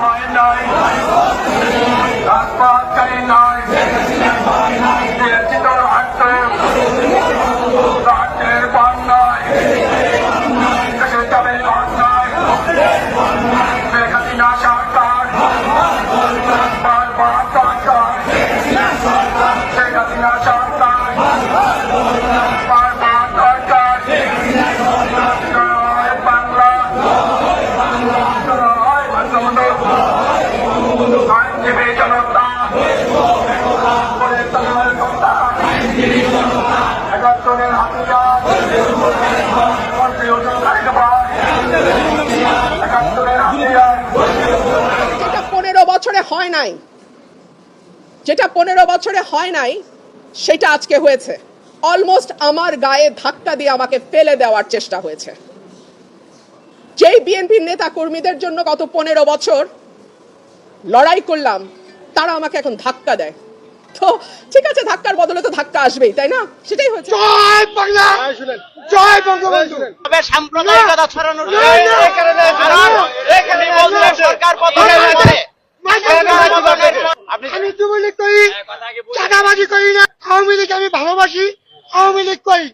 মায়ের নাই রাজপথ নাই যেটা পনেরো বছরে হয় নাই, যেটা পনেরো বছরে হয় নাই, সেটা আজকে হয়েছে। অলমোস্ট আমার গায়ে ধাক্কা দিয়ে আমাকে ফেলে দেওয়ার চেষ্টা হয়েছে। যেই বিএনপির নেতা কর্মীদের জন্য গত পনেরো বছর লড়াই করলাম, তারা আমাকে এখন ধাক্কা দেয়। তো ঠিক আছে ধাক্কার বদলে তো ধাক্কা আসবেই তাই না? সেটাই হয়েছে। জয় বাংলা! জয় বঙ্গবন্ধু! তবে সাম্প্রদায়িকতা ছড়ানোর সরকার আমি যুবলীগ করি চাঁদাবাজি করি না আওয়ামী লীগ আমি ভালোবাসি আওয়ামী লীগ করি।